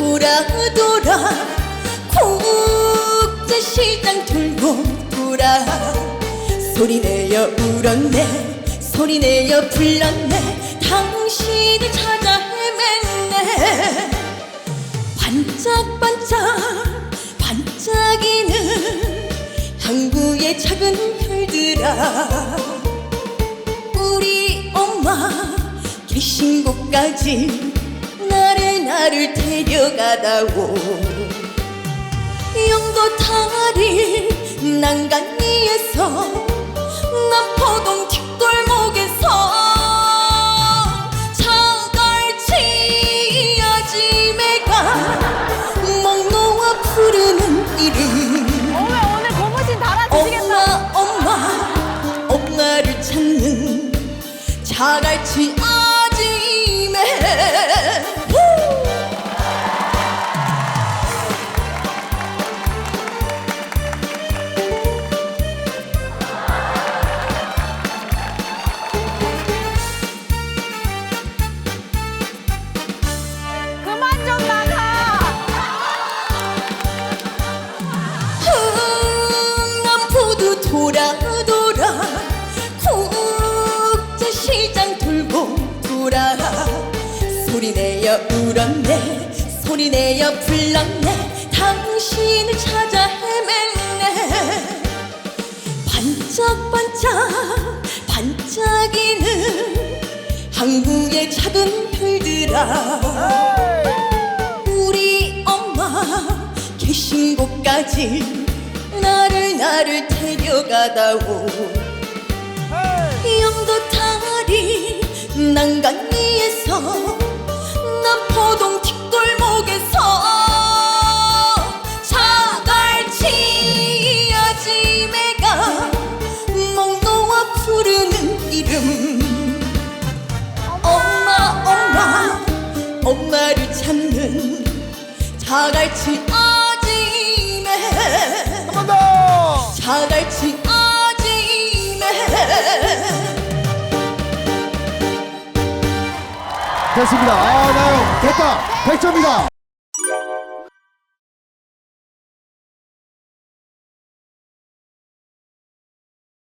돌아 국제시장 돌고 돌아 소리내어 울었네 소리내어 불렀네. 당신을 찾아 헤맸네. 반짝반짝 반짝이는 항구의 작은 별들아. 우리 엄마 계신 곳까지 나를 데려가다오 영도 다리 난간 위에서 남포동 뒷골목에서 자갈치 아지매가 목 놓아 부르는 이름 어머 오늘 고무신 달아주시겠다. 엄마 엄마 엄마를 찾는 자갈치 아 돌고 돌아 소리 내어 울었네. 소리 내어 불렀네. 당신을 찾아 헤맸네. 반짝반짝 반짝이는 항구의 작은 별들아. 우리 엄마 계신 곳까지 나를 나를 데려가다오 난간 위에서 남포동 뒷골목에서 자갈치 아지매가 목 놓아 부르는 이름 엄마 엄마 엄마를 찾는 자갈치 아지매 한번 더! 자갈 됐습니다. 아, 나영, 됐다. 100점이다.